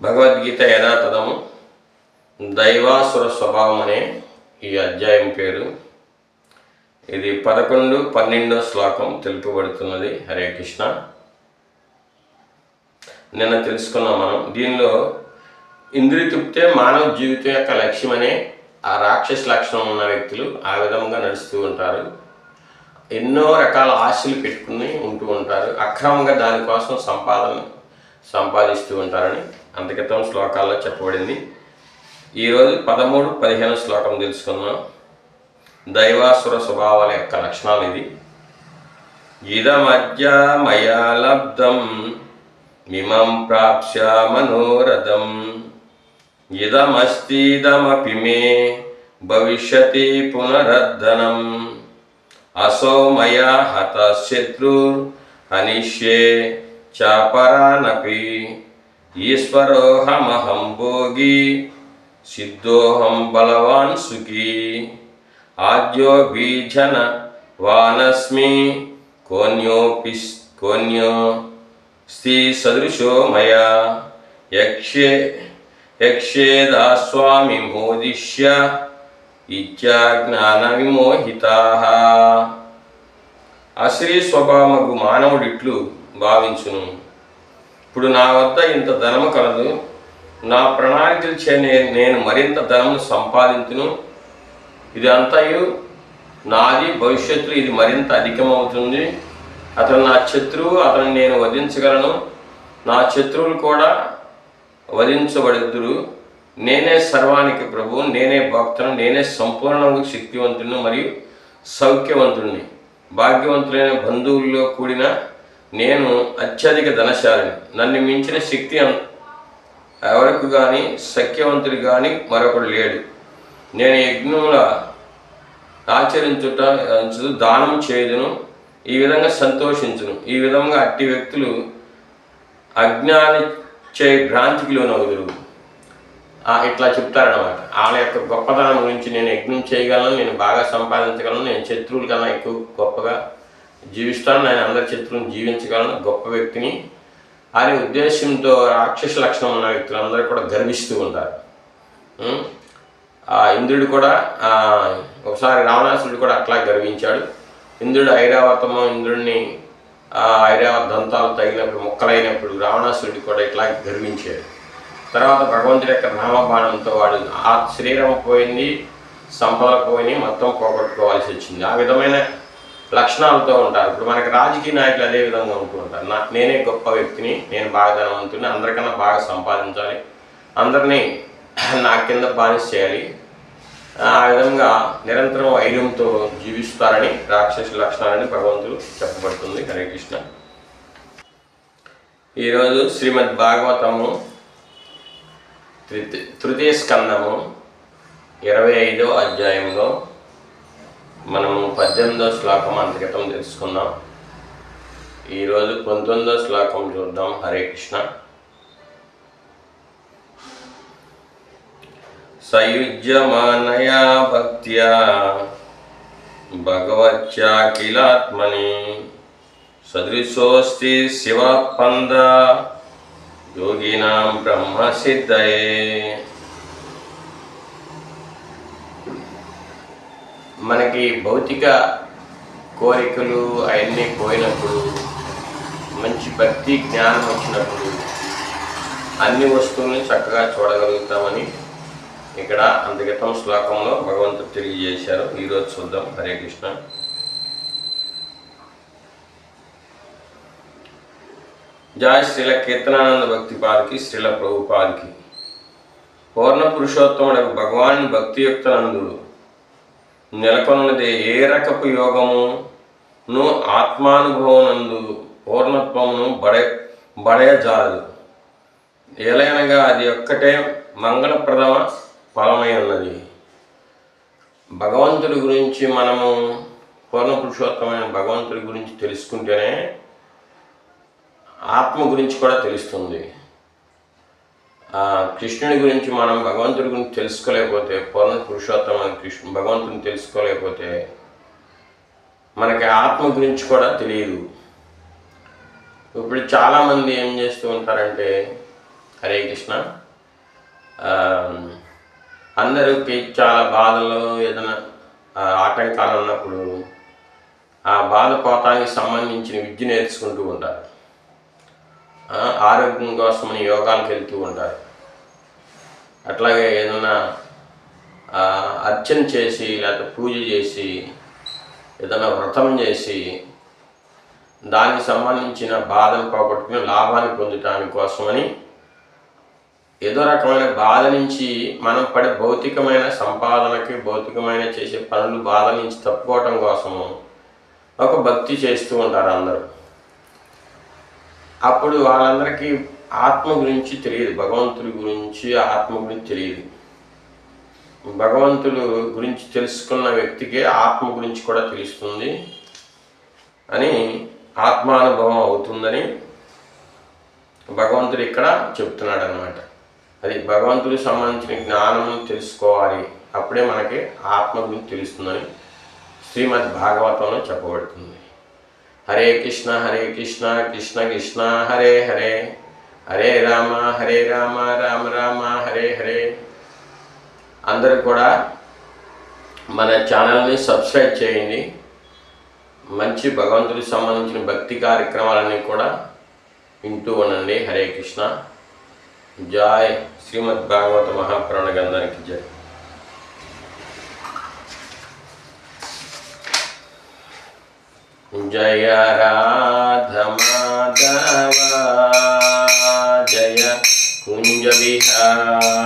భగవద్గీత యథాతథము. దైవాసుర స్వభావం అనే ఈ అధ్యాయం పేరు. ఇది పదకొండు పన్నెండో శ్లోకం తెలుపబడుతున్నది. హరే కృష్ణ. నిన్న తెలుసుకున్నాం మనం. దీనిలో ఇంద్రియతృప్తే మానవ జీవితం యొక్క లక్ష్యమనే ఆ రాక్షస లక్షణం ఉన్న వ్యక్తులు ఆ విధంగా నడుస్తూ ఉంటారు. ఎన్నో రకాల ఆశలు పెట్టుకుని ఉంటూ ఉంటారు. అక్రమంగా దానికోసం సంపాదన సంపాదిస్తూ ఉంటారని. అంతకితం శ్లోకాల్లో చెప్పబడింది. ఈరోజు పదమూడు పదిహేను శ్లోకం తెలుసుకుందాం. దైవాసుర స్వభావాల యొక్క లక్షణాలు ఇది. ఇదమద్య మయా లబ్ధం మిమం ప్రాప్స్య మనోరథం. ఇదమస్తిదమపి మే భవిష్యతి పునరద్ధనం అసో మయా హత శత్రు అనిష్యే చాపరానపి. ఈశ్వరోహమహం భోగి సిద్ధోహం బలవాన్ సుఖీ ఆద్యో బీజన వానస్మి కోన్యోపి కోన్యో స్థి సదృశో మయా యక్షే యక్షేదాస్వామి మోదిష్య ఇత్యాజ్ఞాన విమోహితా అశ్రీ స్వభావము మానవుడిట్లు భావించును. ఇప్పుడు నా వద్ద ఇంత ధనము కలదు. నా ప్రణాళికలు చే నేను మరింత ధనం సంపాదించును. ఇది అంతయు నాది. భవిష్యత్తులో ఇది మరింత అధికమవుతుంది. అతను నా శత్రువు అతను నేను వధించగలను. నా శత్రువులు కూడా వధించబడుదురు. నేనే సర్వానికి ప్రభు నేనే భక్తును నేనే సంపూర్ణంగా శక్తివంతుడిని మరియు సౌఖ్యవంతుడిని. భాగ్యవంతులైన బంధువుల్లో కూడిన నేను అత్యధిక ధనశాలిని. నన్ను మించిన శక్తి ఎవరికి కానీ సఖ్యవంతుడు కానీ మరొకడు లేడు. నేను యజ్ఞముల ఆచరించుట దానం చేయదును ఈ విధంగా సంతోషించును. ఈ విధంగా అట్టి వ్యక్తులు అజ్ఞాని చే భ్రాంతికి లోనవుదురు. ఇట్లా చెప్తారనమాట వాళ్ళ యొక్క గొప్పతనం గురించి నేను యజ్ఞం చేయగలను నేను బాగా సంపాదించగలను నేను శత్రువుల కన్నా ఎక్కువ గొప్పగా జీవిస్తాను నేను అందరి చిత్రం జీవించగలను గొప్ప వ్యక్తిని. అనే ఉద్దేశంతో రాక్షస లక్షణం ఉన్న వ్యక్తులందరూ కూడా గర్విస్తూ ఉంటారు. ఆ ఇంద్రుడు కూడా ఒకసారి రావణాసురుడు కూడా అట్లా గర్వించాడు. ఇంద్రుడు ఐరావతము ఇంద్రుడిని ఐరావత దంతాలు తగినప్పుడు ముక్కలైనప్పుడు రావణాసురుడు కూడా ఇట్లా గర్వించాడు. తర్వాత భగవంతుడి యొక్క నామబాణంతో వాడు ఆ శరీరం పోయింది సంపద పోయినాయి మొత్తం పోగొట్టుకోవాల్సి వచ్చింది. ఆ విధమైన లక్షణాలతో ఉంటారు. ఇప్పుడు మనకి రాజకీయ నాయకులు అదే విధంగా ఉంటూ ఉంటారు నా నేనే గొప్ప వ్యక్తిని నేను బాగా ధనవంతుని అందరికన్నా బాగా సంపాదించాలి. అందరినీ నా కింద బానిస చేయాలి. ఆ విధంగా నిరంతరం ఐర్యంతో జీవిస్తారని రాక్షస లక్షణాలని భగవంతుడు చెప్పబడుతుంది. హరే కృష్ణ. ఈరోజు శ్రీమద్ భాగవతము తృతీయ స్కందము ఇరవై ఐదో అధ్యాయంలో మనము పద్దెనిమిదో శ్లోకం అంతకితం తెలుసుకుందాం. ఈరోజు పంతొమ్మిదో శ్లోకం చూద్దాం. హరే కృష్ణ. సయుజ్యమానయా భక్త్యా భగవత్యాఖిలాత్మని సదృశోస్తి శివపంద యోగినాం బ్రహ్మసిద్ధయే మనకి భౌతిక కోరికలు అవన్నీ పోయినప్పుడు మంచి భక్తి జ్ఞానం వచ్చినప్పుడు అన్ని వస్తువుల్ని చక్కగా చూడగలుగుతామని ఇక్కడ అంతక్రితం శ్లోకంలో భగవంతుడు తెలియజేశారు. ఈరోజు చూద్దాం. హరే కృష్ణ. జాయ్ శ్రీల కీర్తనానంద భక్తి పాదికి శ్రీల ప్రభుపాదికి. పూర్ణ పురుషోత్తముడు భగవాన్ భక్తియుక్తనందు నెలకొన్నది ఏ రకపు యోగమును ఆత్మానుభవనందు పూర్ణత్వమును బడే బడయజాలదు ఏలైనగా అది ఒక్కటే మంగళప్రదమ ఫలమై ఉన్నది భగవంతుడి గురించి మనము పూర్ణ పురుషోత్తమైన భగవంతుడి గురించి తెలుసుకుంటేనే ఆత్మ గురించి కూడా తెలుస్తుంది. కృష్ణుడి గురించి మనం భగవంతుడి గురించి తెలుసుకోలేకపోతే పూర్ణ పురుషోత్తమ కృష్ణ భగవంతుని తెలుసుకోలేకపోతే మనకి ఆత్మ గురించి కూడా తెలియదు. ఇప్పుడు చాలామంది ఏం చేస్తూ ఉంటారంటే హరే కృష్ణ అందరికి చాలా బాధలు ఏదైనా ఆటంకాలు ఉన్నప్పుడు ఆ బాధ పోతానికి సంబంధించిన విద్య నేర్చుకుంటూ ఉంటారు. ఆరోగ్యం కోసమని యోగాలకు వెళ్తూ ఉంటారు. అట్లాగే ఏదైనా అర్చన చేసి లేకపోతే పూజ చేసి ఏదైనా వ్రతం చేసి దానికి సంబంధించిన బాధను పోగొట్టుకుని లాభాన్ని పొందటానికి కోసమని ఏదో రకమైన బాధ నుంచి మనం పడే భౌతికమైన సంపాదనకి భౌతికమైన చేసే పనులు బాధ నుంచి తప్పుకోవటం కోసము ఒక భక్తి చేస్తూ ఉంటారు అందరూ. అప్పుడు వాళ్ళందరికీ ఆత్మ గురించి తెలియదు. భగవంతుడి గురించి ఆత్మ గురించి తెలియదు. భగవంతుడు గురించి తెలుసుకున్న వ్యక్తికే ఆత్మ గురించి కూడా తెలుస్తుంది అని ఆత్మానుభవం అవుతుందని భగవంతుడు ఇక్కడ చెప్తున్నాడు అనమాట అది భగవంతుడికి సంబంధించిన జ్ఞానం తెలుసుకోవాలి. అప్పుడే మనకి ఆత్మ గురించి తెలుస్తుందని శ్రీమద్ భాగవతంలో చెప్పబడుతుంది. హరే కృష్ణ హరే కృష్ణ కృష్ణ కృష్ణ హరే హరే. హరే రామ హరే రామ రామ రామ హరే హరే. అందరూ కూడా మన ఛానల్ని సబ్స్క్రైబ్ చేయండి. మంచి భగవంతుడికి సంబంధించిన భక్తి కార్యక్రమాలన్నీ కూడా వింటూ ఉండండి. హరే కృష్ణ. జాయ్ శ్రీమద్ భాగవత మహాప్రాణ గ్రంథానికి జై. जय राधमाधवा जय कुञ्जविहार